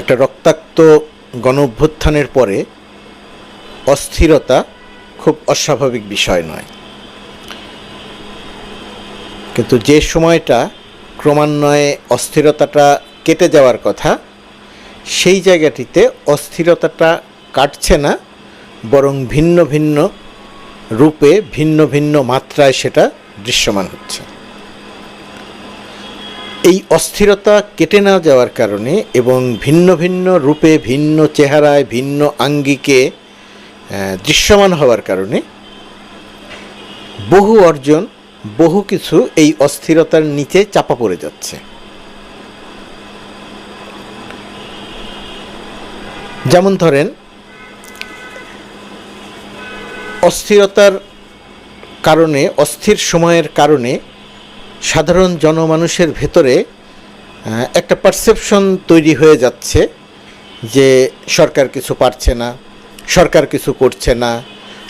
একটা রক্তাক্ত গণ অভ্যুত্থানের পরে অস্থিরতা খুব অস্বাভাবিক বিষয় নয়। কিন্তু যে সময়টা ক্রমান্বয়ে অস্থিরতাটা কেটে যাওয়ার কথা, সেই জায়গাটিতে অস্থিরতাটা কাটছে না, বরং ভিন্ন ভিন্ন রূপে ভিন্ন ভিন্ন মাত্রায় সেটা দৃশ্যমান হচ্ছে। এই অস্থিরতা কেটে না যাওয়ার কারণে এবং ভিন্ন ভিন্ন রূপে, ভিন্ন চেহারায়, ভিন্ন আঙ্গিকে দৃশ্যমান হওয়ার কারণে বহু অর্জন, বহু কিছু এই অস্থিরতার নিচে চাপা পড়ে যাচ্ছে। যেমন ধরেন, অস্থিরতার কারণে, অস্থির সময়ের কারণে সাধারণ জনমানুষের ভেতরে একটা পারসেপশন তৈরি হয়ে যাচ্ছে যে সরকার কিছু পারছে না, সরকার কিছু করছে না,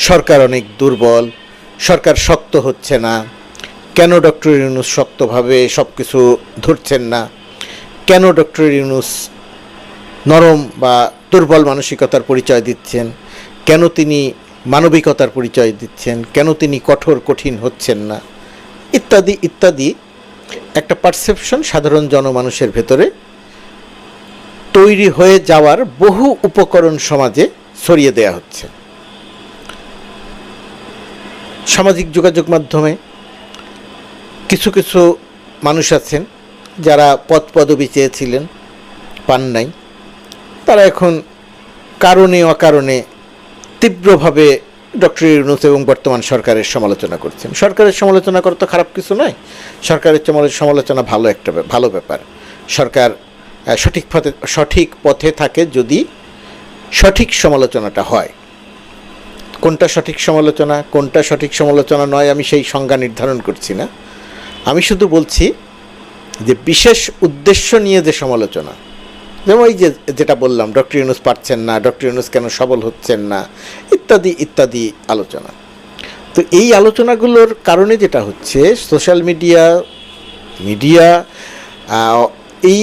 সরকার অনেক দুর্বল, সরকার শক্ত হচ্ছে না, কেন ডক্টর ইউনুস শক্তভাবে সব কিছু ধরছেন না, কেন ডক্টর ইউনুস নরম বা দুর্বল মানসিকতার পরিচয় দিচ্ছেন, কেন তিনি মানবিকতার পরিচয় দিচ্ছেন, কেন তিনি কঠোর, কঠিন হচ্ছেন না? ইত্যাদি ইত্যাদি, একটা পারসেপশন সাধারণ জনমানুষের ভেতরে তৈরি হয়ে যাওয়ার বহু উপকরণ সমাজে ছড়িয়ে দেয়া হচ্ছে। সামাজিক যোগাযোগ মাধ্যমে কিছু কিছু মানুষ আছেন যারা পদ পদবি চেয়েছিলেন, পান নাই। তারা এখন কারণে, অকারণে তীব্রভাবে ডক্টর ইউনুস এবং বর্তমান সরকারের সমালোচনা করছেন। সরকারের সমালোচনা করা তো খারাপ কিছু নয়। সরকারের সমালোচনা ভালো একটা ভালো ব্যাপার। সরকার সঠিক পথে সঠিক পথে থাকে যদি সঠিক সমালোচনাটা হয়। কোনটা সঠিক সমালোচনা, কোনটা সঠিক সমালোচনা নয় আমি সেই সংজ্ঞা নির্ধারণ করছি না। আমি শুধু বলছি যে বিশেষ উদ্দেশ্য নিয়ে যে সমালোচনা যেমন এই যে যেটা বললাম, ডক্টর ইউনুস পারছেন না, ডক্টর ইউনুস কেন সবল হচ্ছেন না, ইত্যাদি ইত্যাদি আলোচনা। তো এই আলোচনাগুলোর কারণে যেটা হচ্ছে, সোশ্যাল মিডিয়া মিডিয়া এই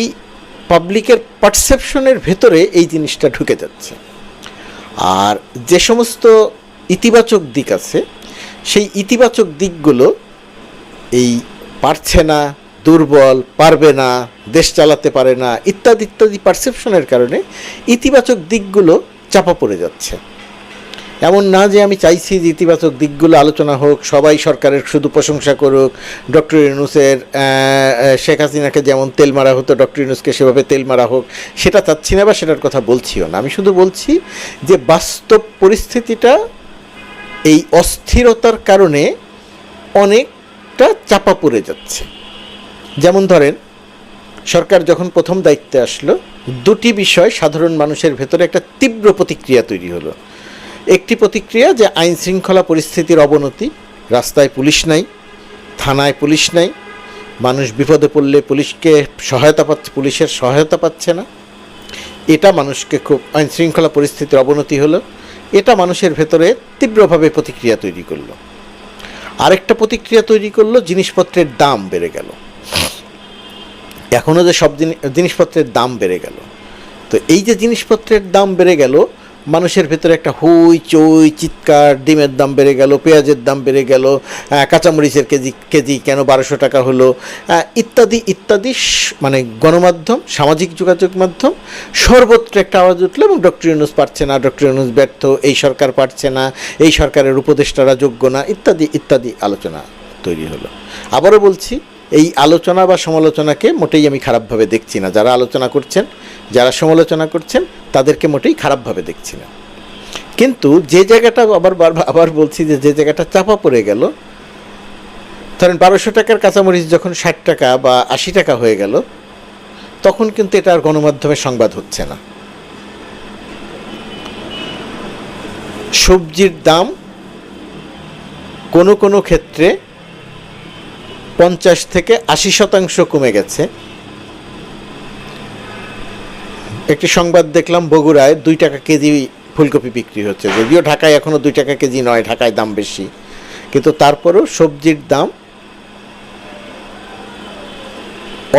পাবলিকের পারসেপশনের ভেতরে এই জিনিসটা ঢুকে যাচ্ছে। আর যে সমস্ত ইতিবাচক দিক আছে, সেই ইতিবাচক দিকগুলো এই পারছে না দুর্বল, পারবে না, দেশ চালাতে পারে না, ইত্যাদি ইত্যাদি পারসেপশনের কারণে ইতিবাচক দিকগুলো চাপা পড়ে যাচ্ছে। এমন না যে আমি চাইছি যে ইতিবাচক দিকগুলো আলোচনা হোক, সবাই সরকারের শুধু প্রশংসা করুক। ডক্টর ইউনুসের শেখ হাসিনাকে যেমন তেল মারা হতো, ডক্টর ইউনুসকে সেভাবে তেল মারা হোক, সেটা চাচ্ছি না বা সেটার কথা বলছিও না। আমি শুধু বলছি যে বাস্তব পরিস্থিতিটা এই অস্থিরতার কারণে অনেকটা চাপা পড়ে যাচ্ছে। যেমন ধরেন, সরকার যখন প্রথম দায়িত্বে আসলো, দুটি বিষয় সাধারণ মানুষের ভেতরে একটা তীব্র প্রতিক্রিয়া তৈরি হলো। একটি প্রতিক্রিয়া যে আইন শৃঙ্খলা পরিস্থিতির অবনতি, রাস্তায় পুলিশ নাই, থানায় পুলিশ নাই, মানুষ বিপদে পড়লে পুলিশকে সহায়তা পাচ্ছে, পুলিশের সহায়তা পাচ্ছে না। এটা মানুষকে খুব আইন শৃঙ্খলা পরিস্থিতির অবনতি হলো। এটা মানুষের ভেতরে তীব্রভাবে প্রতিক্রিয়া তৈরি করল। আরেকটা প্রতিক্রিয়া তৈরি করল, জিনিসপত্রের দাম বেড়ে গেল। এখনও যে সব জিনিসপত্রের দাম বেড়ে গেল। তো এই যে জিনিসপত্রের দাম বেড়ে গেল, মানুষের ভেতরে একটা হুই, চই, চিৎকার, ডিমের দাম বেড়ে গেল, পেঁয়াজের দাম বেড়ে গেল কাঁচামরিচের কেজি কেজি কেন বারোশো টাকা হলো ইত্যাদি ইত্যাদি মানে গণমাধ্যম, সামাজিক যোগাযোগ মাধ্যম সর্বত্র একটা আওয়াজ উঠল এবং ডক্টর ইউনুস পারছে না, ডক্টর ইউনুস ব্যর্থ, এই সরকার পারছে না, এই সরকারের উপদেষ্টারা যোগ্য না, ইত্যাদি ইত্যাদি আলোচনা তৈরি হলো। আবারও বলছি এই আলোচনা বা সমালোচনাকে মোটেই আমি খারাপভাবে দেখছি না। যারা আলোচনা করছেন, যারা সমালোচনা করছেন, তাদেরকে মোটেই খারাপভাবে দেখছি না। কিন্তু যে জায়গাটা আবার আবার বলছি যে যে জায়গাটা চাপা পড়ে গেল, ধরেন বারোশো টাকার কাঁচামরিচ যখন ষাট টাকা বা আশি টাকা হয়ে গেল, তখন কিন্তু এটা আর গণমাধ্যমে সংবাদ হচ্ছে না। সবজির দাম কোনো কোনো ক্ষেত্রে পঞ্চাশ থেকে আশি শতাংশ কমে গেছে। একটি সংবাদ দেখলাম, বগুড়ায় দুই টাকা কেজি ফুলকপি বিক্রি হচ্ছে। যদিও ঢাকায় এখনও দুই টাকা কেজি নয়, ঢাকায় দাম বেশি। কিন্তু তারপরেও সবজির দাম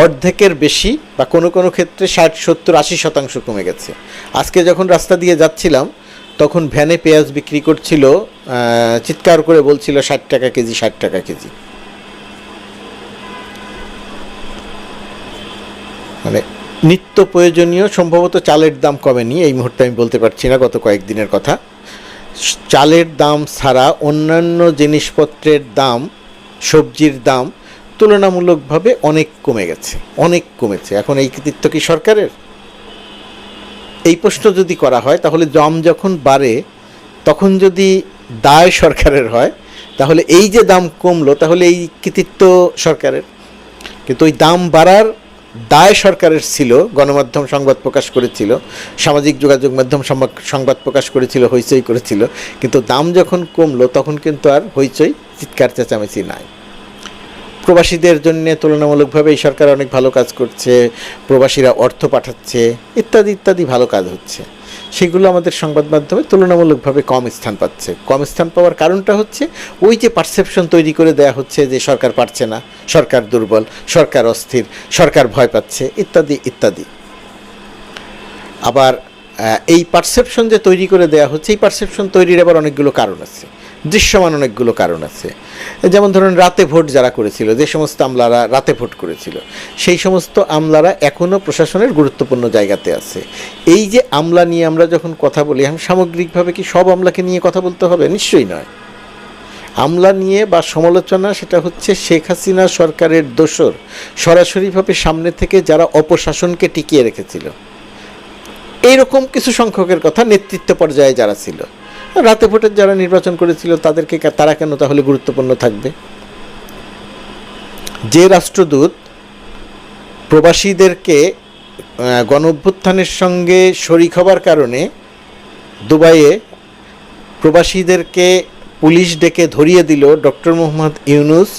অর্ধেকের বেশি বা কোনো কোনো ক্ষেত্রে ষাট, সত্তর, আশি শতাংশ কমে গেছে। আজকে যখন রাস্তা দিয়ে যাচ্ছিলাম, তখন ভ্যানে পেঁয়াজ বিক্রি করছিল চিৎকার করে বলছিল ষাট টাকা কেজি, ষাট টাকা কেজি। মানে নিত্য প্রয়োজনীয়, সম্ভবত চালের দাম কমেনি, এই মুহূর্তে আমি বলতে পারছি না গত কয়েকদিনের কথা। চালের দাম ছাড়া অন্যান্য জিনিসপত্রের দাম, সবজির দাম তুলনামূলকভাবে অনেক কমে গেছে, অনেক কমেছে। এখন এই কৃতিত্ব কি সরকারের? এই প্রশ্ন যদি করা হয়, তাহলে দাম যখন বাড়ে, তখন যদি দায় সরকারের হয়, তাহলে এই যে দাম কমলো, তাহলে এই কৃতিত্ব সরকারের। কিন্তু ওই দাম বাড়ার দায় সরকারের ছিল, গণমাধ্যম সংবাদ প্রকাশ করেছিল, সামাজিক যোগাযোগ মাধ্যম সংবাদ- প্রকাশ করেছিল, হইচই করেছিল, কিন্তু দাম যখন কমলো তখন কিন্তু আর হইচই, চিৎকার চেঁচামেচি নাই। প্রবাসীদের জন্য তুলনামূলকভাবে এই সরকার অনেক ভালো কাজ করছে, প্রবাসীরা অর্থ পাঠাচ্ছে, ইত্যাদি ইত্যাদি ভালো কাজ হচ্ছে। সেগুলো আমাদের সংবাদ মাধ্যমে তুলনামূলকভাবে কম স্থান পাচ্ছে। কম স্থান পাওয়ার কারণটা হচ্ছে ওই যে পারসেপশন তৈরি করে দেয়া হচ্ছে যে সরকার পারছে না, সরকার দুর্বল, সরকার অস্থির, সরকার ভয় পাচ্ছে, ইত্যাদি ইত্যাদি। আবার এই পারসেপশন যে তৈরি করে দেয়া হচ্ছে, এই পারসেপশন তৈরির আবার অনেকগুলো কারণ আছে। দৃশ্যমান অনেকগুলো কারণ আছে। যেমন ধরুন, রাতে ভোট যারা করেছিল, যে সমস্ত আমলারা রাতে ভোট করেছিল, সেই সমস্ত আমলারা এখনও প্রশাসনের গুরুত্বপূর্ণ জায়গাতে আছে। এই যে আমলা নিয়ে আমরা যখন কথা বলি, এখন সামগ্রিকভাবে কি সব আমলাকে নিয়ে কথা বলতে হবে? নিশ্চয়ই নয়। আমলা নিয়ে বা সমালোচনা, সেটা হচ্ছে শেখ হাসিনা সরকারের দোসর সরাসরিভাবে সামনে থেকে যারা অপশাসনকে টিকিয়ে রেখেছিল। এইরকম কিছু সংখ্যকের কথা নেতৃত্ব পর্যায়ে যারা ছিল রাতে ভোটের যারা নির্বাচন করেছিল, তাদেরকে তারা কেন তাহলে গুরুত্বপূর্ণ থাকবে? যে রাষ্ট্রদূত প্রবাসীদেরকে গণ অভ্যুত্থানের সঙ্গে শরিক হবার কারণে দুবাইয়ে প্রবাসীদেরকে পুলিশ ডেকে ধরিয়ে দিল ডক্টর মোহাম্মদ ইউনুস।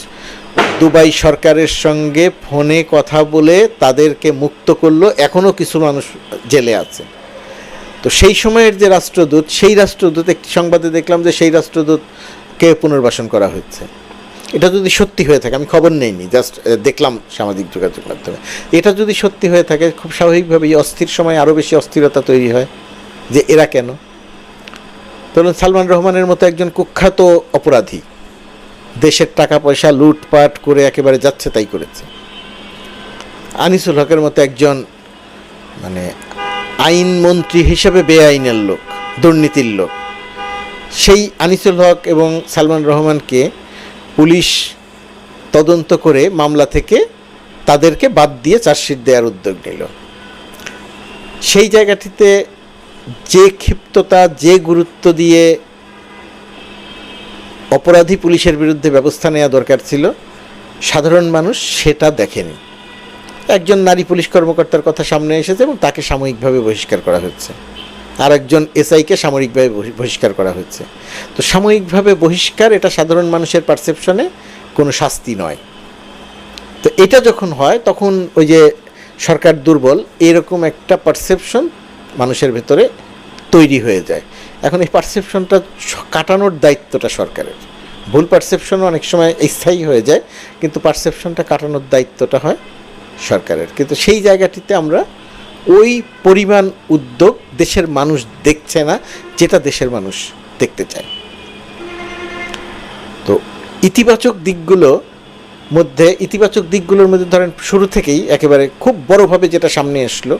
দুবাই সরকারের সঙ্গে ফোনে কথা বলে তাদেরকে মুক্ত করল। এখনও কিছু মানুষ জেলে আছে। তো সেই সময়ের যে রাষ্ট্রদূত, সেই রাষ্ট্রদূত একটি সংবাদে দেখলাম যে সেই রাষ্ট্রদূতকে পুনর্বাসন করা হয়েছে। এটা যদি সত্যি হয়ে থাকে, আমি খবর নেইনি, জাস্ট দেখলাম সামাজিক যোগাযোগ মাধ্যমে। এটা যদি সত্যি হয়ে থাকে, খুব স্বাভাবিকভাবেই অস্থির সময় আরও বেশি অস্থিরতা তৈরি হয়, যে এরা কেন? ধরুন, সালমান রহমানের মতো একজন কুখ্যাত অপরাধী, দেশের টাকা পয়সা লুটপাট করে একেবারে যাচ্ছে তাই করেছে। আনিসুল হকের মতো একজন মানে আইনমন্ত্রী হিসেবে বেআইনের লোক, দুর্নীতির লোক। সেই আনিসুল হক এবং সালমান রহমানকে পুলিশ তদন্ত করে মামলা থেকে তাদেরকে বাদ দিয়ে চার্জশিট দেওয়ার উদ্যোগ নিল। সেই জায়গাটিতে যে ক্ষিপ্ততা, যে গুরুত্ব দিয়ে অপরাধী পুলিশের বিরুদ্ধে ব্যবস্থা নেওয়া দরকার ছিল, সাধারণ মানুষ সেটা দেখেনি। একজন নারী পুলিশ কর্মকর্তার কথা সামনে এসেছে এবং তাকে সাময়িকভাবে বহিষ্কার করা হচ্ছে। আর একজন এসআইকে সাময়িকভাবে বহি- বহিষ্কার করা হচ্ছে। তো সাময়িকভাবে বহিষ্কার এটা সাধারণ মানুষের পারসেপশনে কোনো শাস্তি নয়। তো এটা যখন হয়, তখন ওই যে সরকার দুর্বল, এরকম একটা পারসেপশন মানুষের ভেতরে তৈরি হয়ে যায়। এখন এই পারসেপশনটা কাটানোর দায়িত্বটা সরকারের। ভুল পারসেপশনও অনেক সময় স্থায়ী হয়ে যায়, কিন্তু পারসেপশনটা কাটানোর দায়িত্বটা হয় সরকারের। কিন্তু সেই জায়গাটিতে আমরা ওই পরিমাণ উদ্যোগ দেশের মানুষ দেখছে না, যেটা দেশের মানুষ দেখতে চায়। তো ইতিবাচক দিকগুলো মধ্যে, ইতিবাচক দিকগুলোর মধ্যে ধরেন শুরু থেকেই একেবারে খুব বড়ভাবে যেটা সামনে আসলো,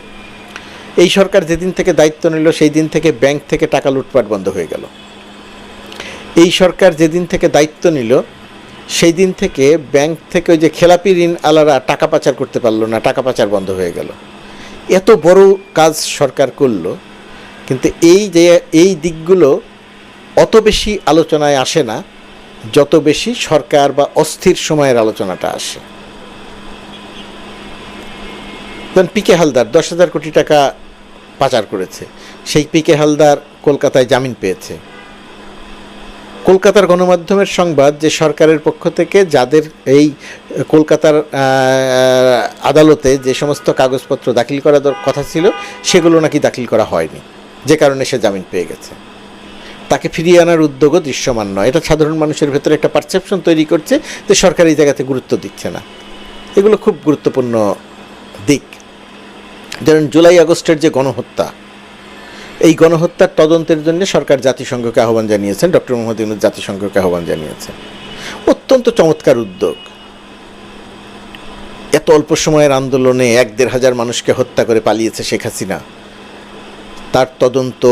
এই সরকার যেদিন থেকে দায়িত্ব নিল, সেই দিন থেকে ব্যাংক থেকে টাকা লুটপাট বন্ধ হয়ে গেল। এই সরকার যেদিন থেকে দায়িত্ব নিল সেই দিন থেকে ব্যাংক থেকে ওই যে খেলাপি ঋণ আলারা টাকা পাচার করতে পারল না, টাকা পাচার বন্ধ হয়ে গেল। এত বড় কাজ সরকার করল, কিন্তু এই যে, এই দিকগুলো অত বেশি আলোচনায় আসে না, যত বেশি সরকার বা অস্থির সময়ের আলোচনাটা আসে। যেমন পিকে হালদার দশ হাজার কোটি টাকা পাচার করেছে, সেই পিকে হালদার কলকাতায় জামিন পেয়েছে। কলকাতার গণমাধ্যমের সংবাদ যে সরকারের পক্ষ থেকে যাদের এই কলকাতার আদালতে যে সমস্ত কাগজপত্র দাখিল করার কথা ছিল, সেগুলো নাকি দাখিল করা হয়নি। যে কারণে সে জামিন পেয়ে গেছে। তাকে ফিরিয়ে আনার উদ্যোগও দৃশ্যমান নয়। এটা সাধারণ মানুষের ভেতরে একটা পারসেপশন তৈরি করছে যে সরকার এই জায়গাতে গুরুত্ব দিচ্ছে না। এগুলো খুব গুরুত্বপূর্ণ দিক। যেমন জুলাই আগস্টের যে গণহত্যা এই গণহত্যার তদন্তের জন্য সরকার জাতিসংঘকে আহ্বান জানিয়েছেন, ডক্টর মোহাম্মদ ইউনুস জাতিসংঘকে আহ্বান জানিয়েছেন। অত্যন্ত চমৎকার উদ্যোগ। এত অল্প সময়ের আন্দোলনে এক দেড় হাজার মানুষকে হত্যা করে পালিয়েছে শেখ হাসিনা। তার তদন্ত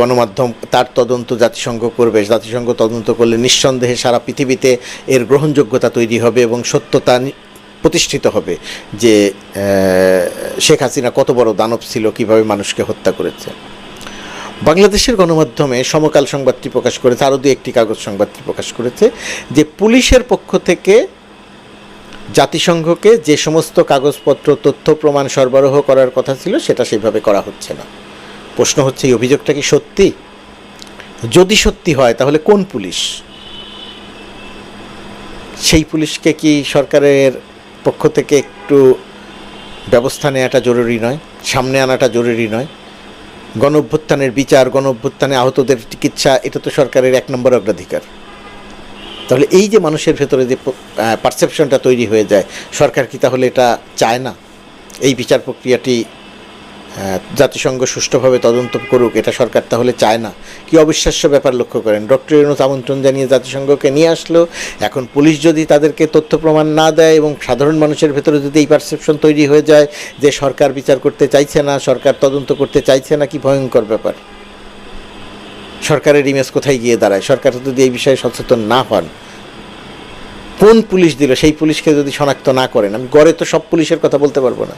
গণমাধ্যম, তার তদন্ত জাতিসংঘ করবে, জাতিসংঘ তদন্ত করলে নিঃসন্দেহে সারা পৃথিবীতে এর গ্রহণযোগ্যতা তৈরি হবে এবং সত্যতা প্রতিষ্ঠিত হবে যে শেখ হাসিনা কত বড় দানব ছিল, কীভাবে মানুষকে হত্যা করেছে। বাংলাদেশের গণমাধ্যমে সমকাল সংবাদটি প্রকাশ করেছে, আরও দু একটি কাগজ সংবাদটি প্রকাশ করেছে, যে পুলিশের পক্ষ থেকে জাতিসংঘকে যে সমস্ত কাগজপত্র, তথ্য, প্রমাণ সরবরাহ করার কথা ছিল, সেটা সেভাবে করা হচ্ছে না। প্রশ্ন হচ্ছে, এই অভিযোগটা কি সত্যি? যদি সত্যি হয়, তাহলে কোন পুলিশ? সেই পুলিশকে কি সরকারের পক্ষ থেকে একটু ব্যবস্থা নেওয়াটা জরুরি নয়? সামনে আনাটা জরুরি নয়? গণ অভ্যুত্থানের বিচার গণ অভ্যুত্থানে আহতদের চিকিৎসা, এটা তো সরকারের এক নম্বর অগ্রাধিকার। তাহলে এই যে মানুষের ভেতরে যে পারসেপশনটা তৈরি হয়ে যায়, সরকার কি তাহলে এটা চায় না? এই বিচার প্রক্রিয়াটি জাতিসংঘ সুষ্ঠুভাবে তদন্ত করুক, এটা সরকার তাহলে চায় না। কি অবিশ্বাস্য ব্যাপার লক্ষ্য করেন? ডক্টর ইউনুস আমন্ত্রণ জানিয়ে জাতিসংঘকে নিয়ে আসলো। এখন পুলিশ যদি তাদেরকে তথ্য প্রমাণ না দেয় এবং সাধারণ মানুষের ভেতরে যদি এই পারসেপশন তৈরি হয়ে যায় যে সরকার বিচার করতে চাইছে না, সরকার তদন্ত করতে চাইছে না, কি ভয়ঙ্কর ব্যাপার? সরকারের ইমেজ কোথায় গিয়ে দাঁড়ায়? সরকার যদি এই বিষয়ে সচেতন না হন কোন পুলিশ দিল? সেই পুলিশকে যদি শনাক্ত না করেন, আমি গড়ে তো সব পুলিশের কথা বলতে পারব না।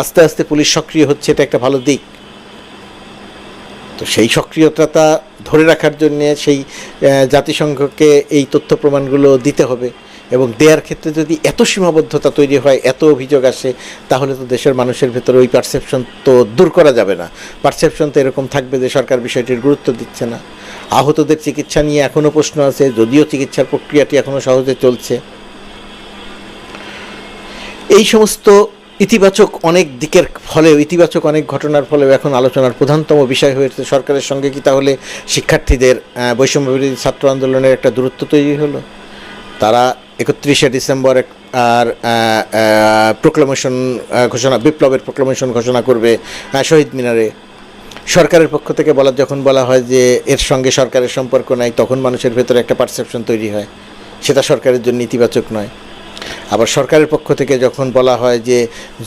আস্তে আস্তে পুলিশ সক্রিয় হচ্ছে, এটা একটা ভালো দিক। তো সেই সক্রিয়তা ধরে রাখার জন্য সেই জাতিসংঘকে এই তথ্য প্রমাণগুলো দিতে হবে এবং দেওয়ার ক্ষেত্রে যদি এত সীমাবদ্ধতা তৈরি হয়, এত অভিযোগ আসে, তাহলে তো দেশের মানুষের ভেতরে ওই পারসেপশন তো দূর করা যাবে না। পারসেপশন তো এরকম থাকবে যে সরকার বিষয়টির গুরুত্ব দিচ্ছে না। আহতদের চিকিৎসা নিয়ে এখনও প্রশ্ন আছে, যদিও চিকিৎসার প্রক্রিয়াটি এখনও সহজে চলছে। এই সমস্ত ইতিবাচক অনেক দিকের ফলেও, ইতিবাচক অনেক ঘটনার ফলেও এখন আলোচনার প্রধানতম বিষয় হয়েছে সরকারের সঙ্গে কি তাহলে শিক্ষার্থীদের বৈষম্য বিরোধী ছাত্র আন্দোলনের একটা দূরত্ব তৈরি হলো? তারা একত্রিশে ডিসেম্বর আর প্রোক্লামেশন ঘোষণা, বিপ্লবের প্রোক্লামেশন ঘোষণা করবে শহীদ মিনারে। সরকারের পক্ষ থেকে বলা যখন বলা হয় যে এর সঙ্গে সরকারের সম্পর্ক নাই, তখন মানুষের ভেতরে একটা পারসেপশন তৈরি হয়। সেটা সরকারের জন্য ইতিবাচক নয়। আবার সরকারের পক্ষ থেকে যখন বলা হয় যে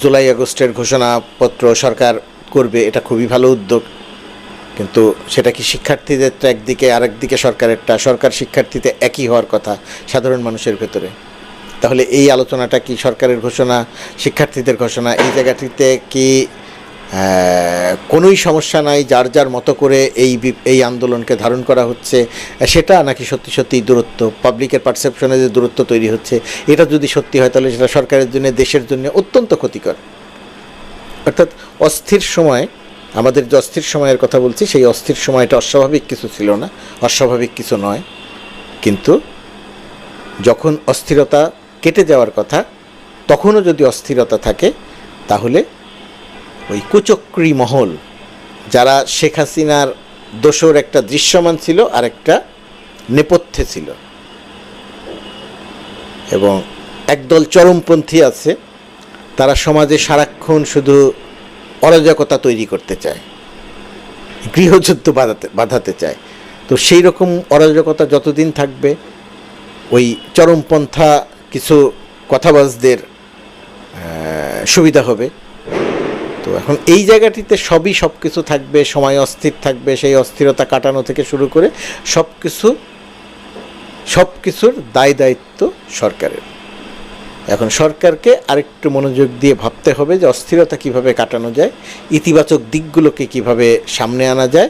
জুলাই আগস্টের ঘোষণাপত্র সরকার করবে, এটা খুবই ভালো উদ্যোগ। কিন্তু সেটা কি শিক্ষার্থীদের একদিকে, আরেক দিকে সরকারেরটা? সরকার শিক্ষার্থীতে একই হওয়ার কথা সাধারণ মানুষের ভেতরে। তাহলে এই আলোচনাটা কি সরকারের ঘোষণা, শিক্ষার্থীদের ঘোষণা, এই জায়গাটিতে কি কোনোই সমস্যা নাই, যার যার মতো করে এই এই আন্দোলনকে ধারণ করা হচ্ছে সেটা নাকি সত্যি সত্যি দূরত্ব পাবলিকের পারসেপশনে যে দূরত্ব তৈরি হচ্ছে, এটা যদি সত্যি হয় তাহলে সেটা সরকারের জন্য, দেশের জন্য অত্যন্ত ক্ষতিকর। অর্থাৎ অস্থির সময়, আমাদের যে অস্থির সময়ের কথা বলছি, সেই অস্থির সময়টা অস্বাভাবিক কিছু ছিল না, অস্বাভাবিক কিছু নয়। কিন্তু যখন অস্থিরতা কেটে যাওয়ার কথা, তখনও যদি অস্থিরতা থাকে, তাহলে ওই কুচক্রী মহল, যারা শেখ হাসিনার দোষর একটা দৃশ্যমান ছিল আর একটা নেপথ্যে ছিল। এবং একদল চরমপন্থী আছে, তারা সমাজে সারাক্ষণ শুধু অরাজকতা তৈরি করতে চায়, গৃহযুদ্ধ বাধাতে বাধাতে চায়। তো সেই রকম অরাজকতা যতদিন থাকবে, ওই চরমপন্থা কিছু কথাবাজদের সুবিধা হবে। এখন এই জায়গাটিতে সবই সব কিছু থাকবে, সময় অস্থির থাকবে, সেই অস্থিরতা কাটানো থেকে শুরু করে সব কিছু সব কিছুর দায় দায়িত্ব সরকারের। এখন সরকারকে আরেকটু মনোযোগ দিয়ে ভাবতে হবে যে অস্থিরতা কীভাবে কাটানো যায়, ইতিবাচক দিকগুলোকে কীভাবে সামনে আনা যায়।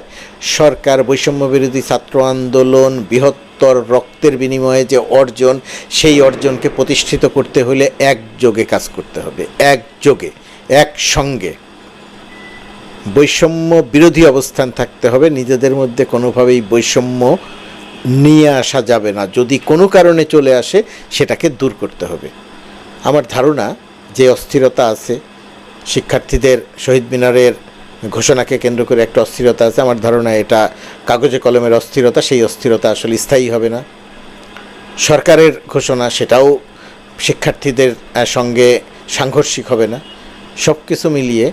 সরকার বৈষম্য বিরোধী ছাত্র আন্দোলন, বৃহত্তর রক্তের বিনিময়ে যে অর্জন, সেই অর্জনকে প্রতিষ্ঠিত করতে হলে একযোগে কাজ করতে হবে, একযোগে, একসঙ্গে। বৈষম্য বিরোধী অবস্থান থাকতে হবে। নিজেদের মধ্যে কোনোভাবেই বৈষম্য নিয়ে আসা যাবে না। যদি কোনো কারণে চলে আসে, সেটাকে দূর করতে হবে। আমার ধারণা যে অস্থিরতা আছে, শিক্ষার্থীদের শহীদ মিনারের ঘোষণাকে কেন্দ্র করে একটা অস্থিরতা আছে, আমার ধারণা এটা কাগজে কলমের অস্থিরতা, সেই অস্থিরতা আসলে স্থায়ী হবে না। সরকারের ঘোষণা, সেটাও শিক্ষার্থীদের সঙ্গে সাংঘর্ষিক হবে না। সব কিছু মিলিয়ে